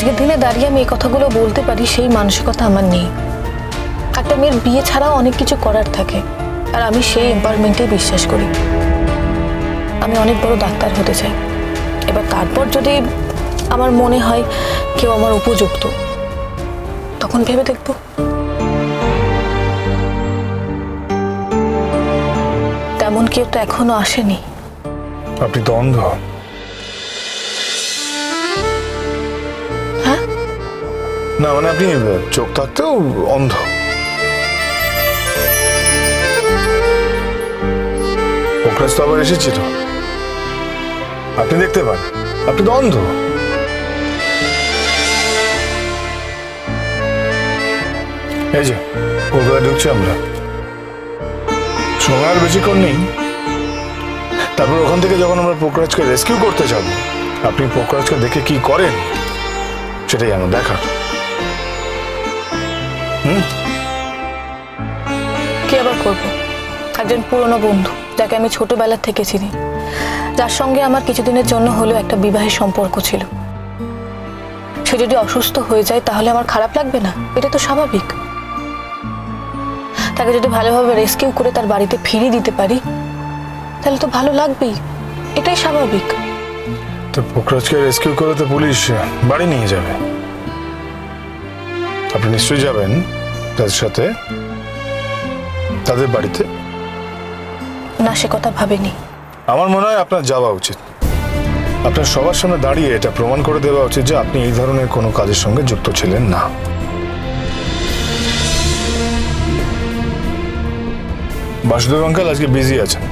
আজকের দিনে দাঁড়িয়ে আমি এই কথাগুলো বলতে পারি, সেই মানসিকতা আমার নেই। একটা মেয়ের বিয়ে ছাড়াও অনেক কিছু করার থাকে, আর আমি সেই এম্পাওয়ারমেন্টেই বিশ্বাস করি। আমি অনেক বড় ডাক্তার হতে চাই। এবার তারপর যদি আমার মনে হয় কেউ আমার উপযুক্ত, তখন ভেবে দেখব। তেমন কেউ তো এখনও আসেনি। আপনি তো অন্ধ না মানে আপনি চোখ থাকতেও অন্ধ। পোকরাজ তো আবার এসেছিল। আপনি দেখতে পান, আপনি তো অন্ধ। এই যে কলকাতা ঢুকছি আমরা। সময় আর বেশিক্ষণ নেই। তারপর ওখান থেকে যখন আমরা পোকরাজকে রেস্কিউ করতে যাব, আপনি পোকরাজকে দেখে কি করেন, সেটাই আমার দেখার। কি আবার করব? একজন পুরনো বন্ধু যাকে আমি ছোটবেলা থেকে চিনি। যার সঙ্গে আমার কিছুদিনের জন্য হলেও একটা বিবাহের সম্পর্ক ছিল। সে যদি অসুস্থ হয়ে যায় তাহলে আমার খারাপ লাগবে না? এটা তো স্বাভাবিক। তাকে যদি ভালোভাবে রেস্কিউ করে তার বাড়িতে ফিরিয়ে দিতে পারি তাহলে তো ভালো লাগবেই। এটাই স্বাভাবিক। তো পোকরাজকে রেস্কিউ করে তো পুলিশ বাড়ি নিয়ে যাবে। আপনি নিশ্চয়ই যাবেন তাদের সাথে তাদের বাড়িতে? না সে কথা ভাবেনি। আমার মনে হয় আপনার যাওয়া উচিত। আপনার সবার সামনে দাঁড়িয়ে এটা প্রমাণ করে দেওয়া উচিত যে আপনি এই ধরনের কোনো কাজের সঙ্গে যুক্ত ছিলেন না। বাসুদেব অঙ্কাল আজকে বিজি আছেন।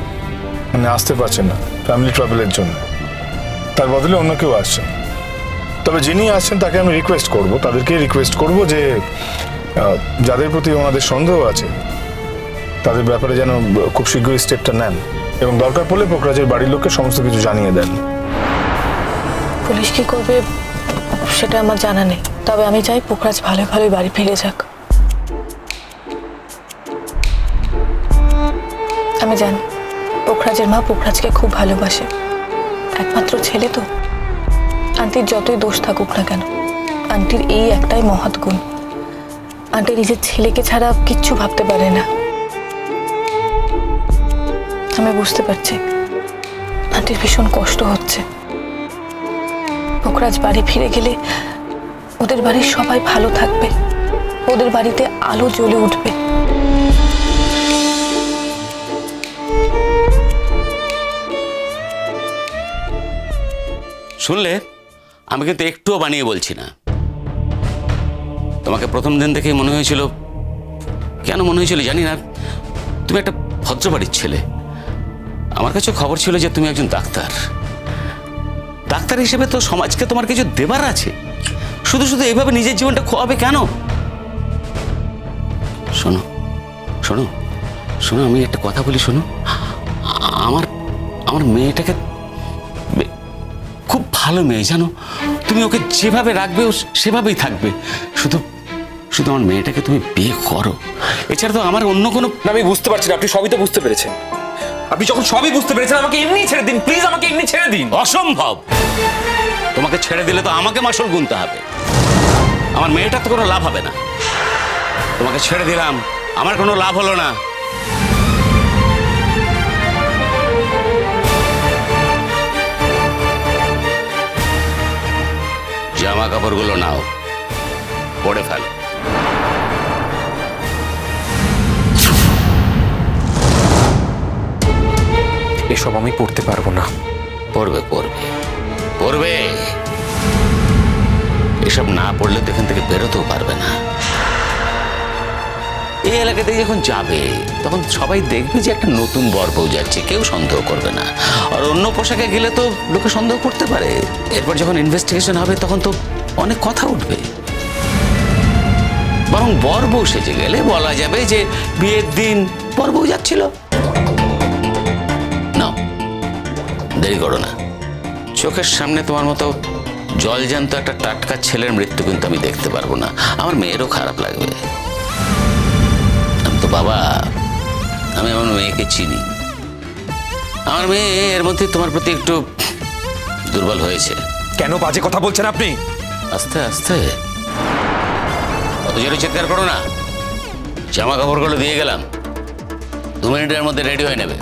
মানে আসতে পারছেন না ফ্যামিলি ট্রাভেলের জন্য। তার বদলে অন্য কেউ আসছেন। তবে যিনি আসছেন তাকে আমি রিকোয়েস্ট করব। তাদেরকে রিকোয়েস্ট করব যে যাদের প্রতি ওনাদের সন্দেহ আছে, তাদের ব্যাপারে যেন খুব শীঘ্রই স্টেপটা নেন এবং দরকার পড়লে পোকরাজের বাড়ির লোককে সমস্ত কিছু জানিয়ে দেন। পুলিশ কি করবে সেটা আমার জানা নেই। তবে আমি চাই পোখরাজ ভালো ভালোই বাড়ি ফিরে যাক। আমি জানি পোখরাজের মা পোখরাজকে খুব ভালোবাসে। একমাত্র ছেলে তো। আন্টির যতই দোষ থাকুক না কেন, আন্টির এই একটাই মহৎ গুণ। আন্টি নিজের ছেলেকে ছাড়া কিচ্ছু ভাবতে পারে না। আমি বুঝতে পারছি, আন্টির ভীষণ কষ্ট হচ্ছে। পোকরাজ বাড়ি ফিরে গেলে ওদের বাড়ির সবাই ভালো থাকবে। ওদের বাড়িতে আলো জ্বলে উঠবে। শুনলে? আমি কিন্তু একটুও বানিয়ে বলছি না। তোমাকে প্রথম দিন থেকেই মনে হয়েছিল, কেন মনে হয়েছিল জানি না, তুমি একটা ভদ্র বাড়ির ছেলে। আমার কাছে খবর ছিল যে তুমি একজন ডাক্তার। ডাক্তার হিসেবে তো সমাজকে তোমার কিছু দেবার আছে। শুধু শুধু এইভাবে নিজের জীবনটা খোয়াবে কেন? শোনো শোনো শোনো, আমি একটা কথা বলি, শোনো। আমার আমার মেয়েটাকে ভালো মেয়ে জানো? তুমি ওকে যেভাবে রাখবে ও সেভাবেই থাকবে। শুধু শুধু আমার মেয়েটাকে তুমি বিয়ে করো। এছাড়া তো আমার অন্য কোনো না আমি বুঝতে পারছি না আপনি সবই তো বুঝতে পেরেছেন। আপনি যখন সবই বুঝতে পেরেছেন আমাকে এমনি ছেড়ে দিন প্লিজ আমাকে এমনি ছেড়ে দিন। অসম্ভব! তোমাকে ছেড়ে দিলে তো আমাকে মাসল গুনতে হবে। আমার মেয়েটার তো কোনো লাভ হবে না। তোমাকে ছেড়ে দিলাম আমার কোনো লাভ হলো না। জামা কাপড়গুলো নাও। পরে ফেলো। এসব আমি পড়তে পারব না। পড়বে পড়বে। পড়বে? এসব না পড়লে তো এখান থেকে বেরোতেও পারবে না। এই এলাকাতে যখন যাবে, তখন সবাই দেখবে যে একটা নতুন বর বউ যাচ্ছে, কেউ সন্দেহ করবে না। আর অন্য পোশাকে গেলে তো লোকে সন্দেহ করতে পারে। এরপর যখন ইনভেস্টিগেশন হবে, তখন তো অনেক কথা উঠবে। বরং বর বউ সেজে গেলে বলা যাবে যে বিয়ের দিন বর বউ যাচ্ছিল। নাও, দেরি করো না। চোখের সামনে তোমার মতো জলজান্ত একটা টাটকা ছেলের মৃত্যু কিন্তু আমি দেখতে পারব না। আমার মেয়েরও খারাপ লাগবে। তো বাবা আমি আমার মেয়েকে চিনি। আমার মেয়ে এর মধ্যে তোমার প্রতি একটু দুর্বল হয়েছে। কেন বাজে কথা বলছেন আপনি? আস্তে আস্তে। অত জোরে চিৎকার করো না। জামা কাপড়গুলো দিয়ে গেলাম। দু মিনিটের মধ্যে রেডি হয়ে নেবে।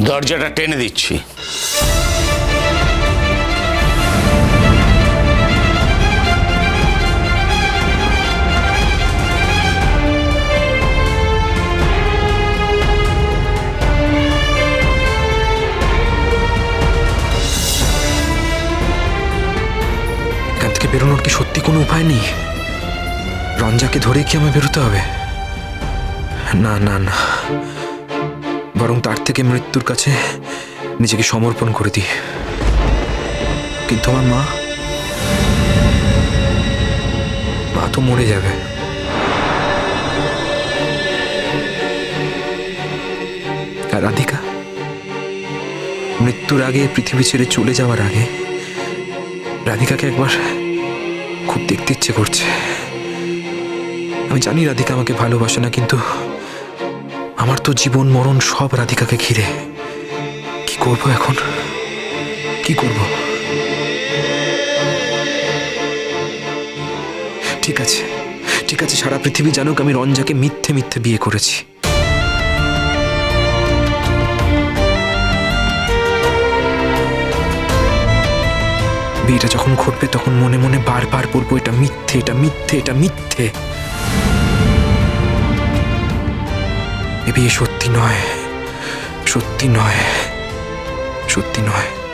দরজাটা টেনে দিচ্ছি। নেই রঞ্জাকে ধরে কি আমায় বেরোতে হবে? না না না। বরং তার থেকে মৃত্যুর কাছে নিজেকে সমর্পণ করে দিই। কিন্তু আমার মা? মা তো মরে যাবে। আর রাধিকা? মৃত্যুর আগে পৃথিবী ছেড়ে চলে যাওয়ার আগে রাধিকাকে একবার দেখতে ইচ্ছে করছে। আমি জানি রাধিকা আমাকে ভালোবাসে না, কিন্তু আমার তো জীবন, মরণ সব রাধিকাকে ঘিরে। কি করব এখন? কি করব? ঠিক আছে। ঠিক আছে, সারা পৃথিবী জানুক আমি রঞ্জাকে মিথ্যে মিথ্যে বিয়ে করেছি। বিয়েটা যখন ঘটবে, তখন মনে মনে বারবার বলব, এটা মিথ্যে এটা মিথ্যে এটা মিথ্যে। এ বিয়ে সত্যি নয় সত্যি নয় সত্যি নয়।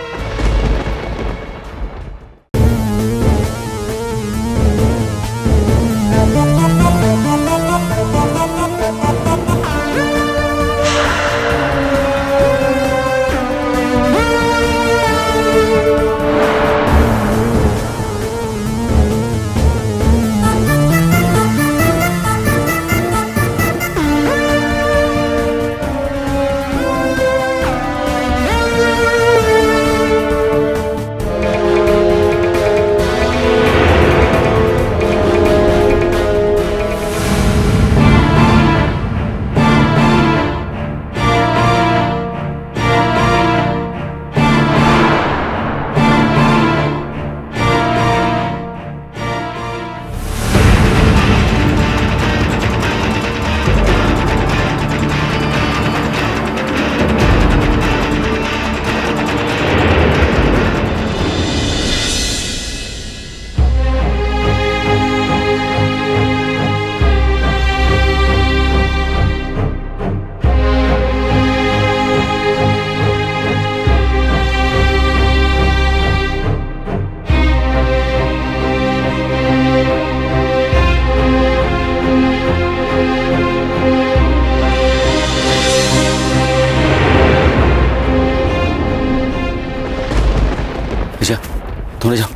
তোমরা যাও।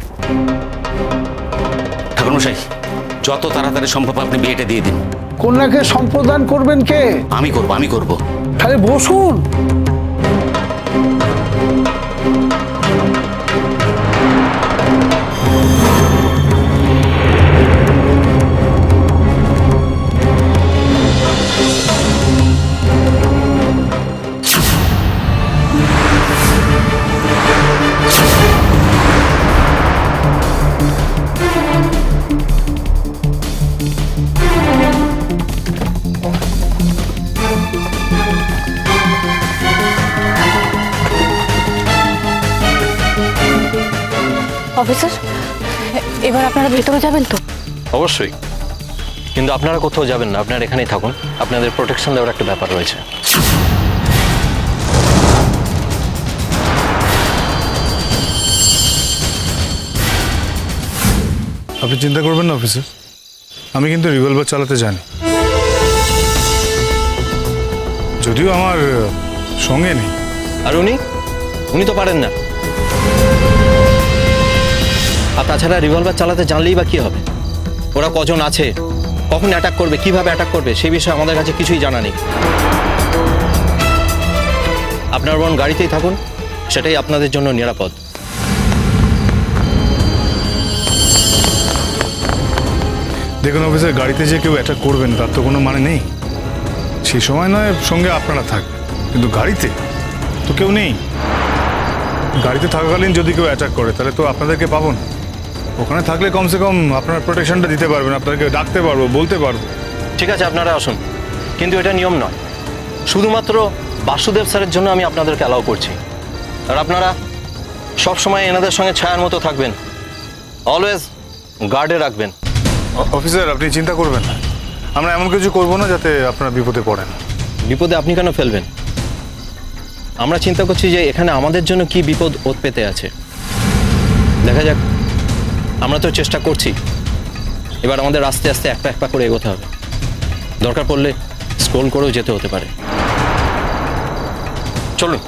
ঠাকুরমশাই যত তাড়াতাড়ি সম্ভব আপনি বিয়েটা দিয়ে দিন। কন্যাকে সম্প্রদান করবেন কে? আমি করব আমি করব। তাহলে বসুন। অফিসার এবার আপনারা ভেতরে যাবেন তো? অবশ্যই। কিন্তু আপনারা কোথাও যাবেন না আপনারা এখানেই থাকুন। আপনাদের প্রোটেকশন দেওয়ার একটা ব্যাপার রয়েছে। আপনি চিন্তা করবেন না অফিসার। আমি কিন্তু রিভলভার চালাতে জানি। যদিও আমার সঙ্গে নেই। আর উনি? উনি তো পারেন না। আর তাছাড়া রিভলভার চালাতে জানলেই বা কী হবে? ওরা কজন আছে? কখন অ্যাটাক করবে? কীভাবে অ্যাটাক করবে? সেই বিষয়ে আমাদের কাছে কিছুই জানা নেই। আপনার বোন গাড়িতেই থাকুন, সেটাই আপনাদের জন্য নিরাপদ। দেখুন অফিসার, গাড়িতে যে কেউ অ্যাটাক করবেন, তার তো কোনো মানে নেই। সেই সময় নয়, সঙ্গে আপনারা থাকবেন। কিন্তু গাড়িতে তো কেউ নেই। গাড়িতে থাকাকালীন যদি কেউ অ্যাটাক করে, তাহলে তো আপনাদেরকে পাবো না। ওখানে থাকলে কমসে কম আপনার প্রোটেকশনটা দিতে পারবেন আপনাকে ডাকতে পারব বলতে পারব। ঠিক আছে আপনারা আসুন। কিন্তু এটা নিয়ম নয়। শুধুমাত্র বাসুদেব স্যারের জন্য আমি আপনাদেরকে অ্যালাউ করছি। আর আপনারা সব সময় এনাদের সঙ্গে ছায়ার মতো থাকবেন। অলওয়েজ গার্ডে রাখবেন। অফিসার আপনি চিন্তা করবেন না। আমরা এমন কিছু করব না যাতে আপনার বিপদে পড়েন। বিপদে আপনি কেন ফেলবেন? আমরা চিন্তা করছি যে এখানে আমাদের জন্য কি বিপদ ওত পেতে আছে। দেখা যাক। আমরা তো চেষ্টা করছি। এবার আমাদের আস্তে আস্তে একটা একটা করে এগোতে হবে। দরকার পড়লে স্ক্রোল করেও যেতে হতে পারে। চলুন।